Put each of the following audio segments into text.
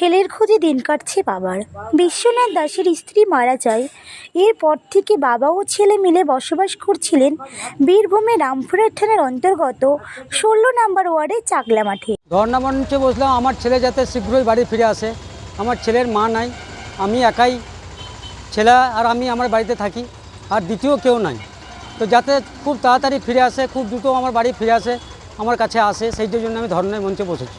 ছেলের খোঁজে দিন কাটছে বাবার। বিশ্বনাথ দাসের স্ত্রী মারা যায়। এরপর থেকে বাবা ও ছেলে মিলে বসবাস করছিলেন বীরভূমে রামপুরের থানার অন্তর্গত ষোলো নম্বর ওয়ার্ডে চাকলা মাঠে। ধর্ণা মঞ্চে বসলাম আমার ছেলে যাতে শীঘ্রই বাড়ি ফিরে আসে। আমার ছেলের মা নাই আমি একাই ছেলে আর আমি আমার বাড়িতে থাকি আর দ্বিতীয় কেউ নাই। তো যাতে খুব তাড়াতাড়ি ফিরে আসে খুব দ্রুত আমার বাড়ি ফিরে আসে আমার কাছে আসে সেই জন্য আমি ধর্ণার মঞ্চে বসেছি।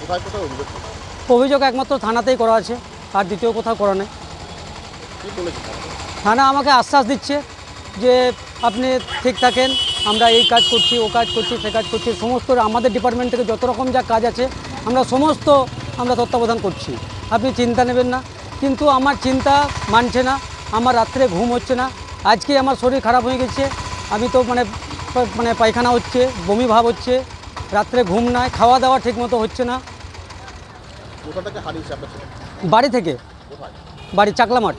কোথায় কোথায় অভিযোগ একমাত্র থানাতেই করা আছে, আর দ্বিতীয় কোথাও করা নেই? থানা আমাকে আশ্বাস দিচ্ছে যে আপনি ঠিক থাকেন, আমরা এই কাজ করছি, ও কাজ করছি, সে কাজ করছি, সমস্ত আমাদের ডিপার্টমেন্ট থেকে যত রকম যা কাজ আছে, আমরা সমস্ত আমরা তত্ত্বাবধান করছি আপনি চিন্তা নেবেন না, কিন্তু আমার চিন্তা মানছে না, আমার রাত্রে ঘুম হচ্ছে না, আজকে আমার শরীর খারাপ হয়ে গেছে, আমি তো মানে মানে পায়খানা হচ্ছে, বমি ভাব হচ্ছে, রাত্রে ঘুম নাই, খাওয়া দাওয়া ঠিকমতো হচ্ছে না কোথা থেকে হারিয়েছে আপনার ছেলে? বাড়ি থেকে? কোথায়? বাড়ি চাকলা মাঠ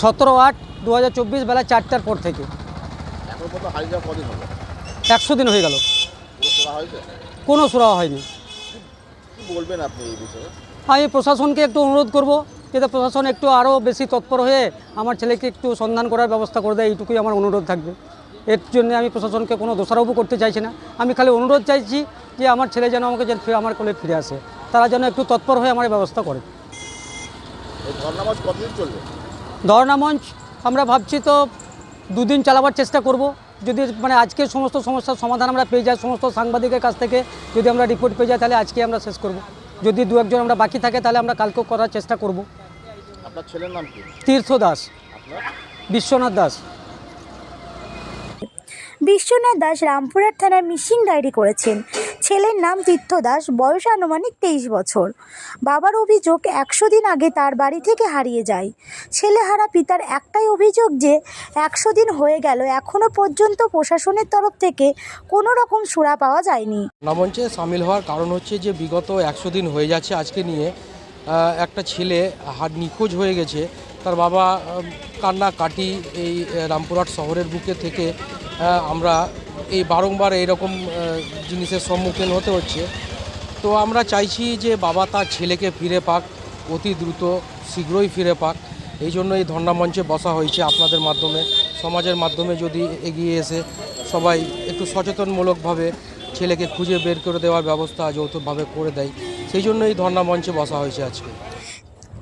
সতেরো আট দু হাজার চব্বিশ বেলা চারটার পর থেকে। এখন পর্যন্ত হারিয়ে যাওয়া কদিন হলো? একশো দিন হয়ে গেল। কোনো শোনা হয়েছে? কোনো সুরাহা হয়নি। কি বলবেন আপনি এই বিষয়ে? আমি প্রশাসনকে একটু অনুরোধ করব যাতে প্রশাসন একটু আরও বেশি তৎপর হয়ে আমার ছেলেকে একটু সন্ধান করার ব্যবস্থা করে দেয় এইটুকুই আমার অনুরোধ থাকবে। এর জন্য আমি প্রশাসনকে কোনো দোষারোপও করতে চাইছি না। আমি খালি অনুরোধ চাইছি যে আমার ছেলে যেন আমাকে যেন ফিরে আমার কোলে ফিরে আসে। তারা যেন একটু তৎপর হয়ে আমার ব্যবস্থা করে। এই ধর্ণা মাস কতদিন চলবে? ধর্ণা মঞ্চ আমরা ভাবছি তো দুদিন চালাবার চেষ্টা করব। যদি মানে আজকে সমস্ত সমস্যার সমাধান আমরা পেয়ে যাই সমস্ত সাংবাদিকের কাছ থেকে যদি আমরা রিপোর্ট পেয়ে যাই তাহলে আজকে আমরা শেষ করব। যদি দু একজন আমরা বাকি থাকে তাহলে আমরা কালকেও করার চেষ্টা করব। আপনার ছেলের নাম কি? তীর্থ দাস। বিশ্বনাথ দাস। বিশ্বনাথ দাস রামপুরহাট থানায় মিসিং ডায়েরি করেছেন। ছেলের নাম তীর্থ দাস, বয়স আনুমানিক তেইশ বছর। বাবার অভিযোগ একশো দিন আগে তার বাড়ি থেকে হারিয়ে যায়। ছেলেহারা পিতার একটাই অভিযোগ যে, একশো দিন হয়ে গেল এখনও পর্যন্ত প্রশাসনের তরফ থেকে কোনো রকম সুরা পাওয়া যায়নি। নামঞ্চে সামিল হওয়ার কারণ হচ্ছে যে, বিগত একশো দিন হয়ে যাচ্ছে আজকে নিয়ে। একটা ছেলে হাট নিখোঁজ হয়ে গেছে। তার বাবা কান্না কাটি এই রামপুরহাট শহরের বুকে থেকে আমরা এই বারংবার এরকম জিনিসের সম্মুখীন হতে হচ্ছে। তো আমরা চাইছি যে বাবা তার ছেলেকে ফিরে পাক, অতি দ্রুত, শীঘ্রই ফিরে পাক। এই জন্য এই ধর্ণা মঞ্চে বসা হয়েছে আপনাদের মাধ্যমে। সমাজের মাধ্যমে যদি এগিয়ে এসে সবাই একটু সচেতনমূলকভাবে ছেলেকে খুঁজে বের করে দেওয়ার ব্যবস্থা যৌথভাবে করে দেয়, সেই জন্য এই ধর্ণা মঞ্চে বসা হয়েছে আজকে।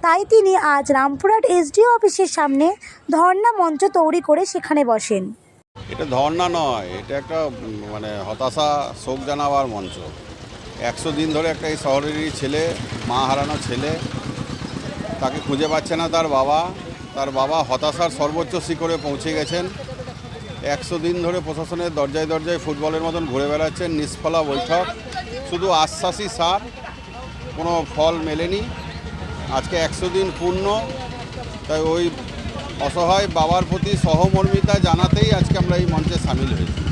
তাই তিনি আজ রামপুরহাট এসডিও অফিসের সামনে ধর্ণা মঞ্চ তৈরি করে সেখানে বসেন। এটা ধর্ণা নয়, এটা একটা মানে হতাশা, শোক জানাবার মঞ্চ। একশো দিন ধরে একটা এই শহরেরই ছেলে, মা হারানো ছেলে, তাকে খুঁজে পাচ্ছে না তার বাবা। তার বাবা হতাশার সর্বোচ্চ শিখরে পৌঁছে গেছেন। একশো দিন ধরে প্রশাসনের দরজায় দরজায় ফুটবলের মতন ঘুরে বেড়াচ্ছেন, নিষ্ফলা বৈঠক। শুধু আশ্বাসই সার, কোনো ফল মেলেনি। আজকে একশো দিন পূর্ণ, তাই ওই অসহায় বাবার প্রতি সহমর্মিতা জানাতেই আজকে আমরা এই মঞ্চে সামিল হয়েছি।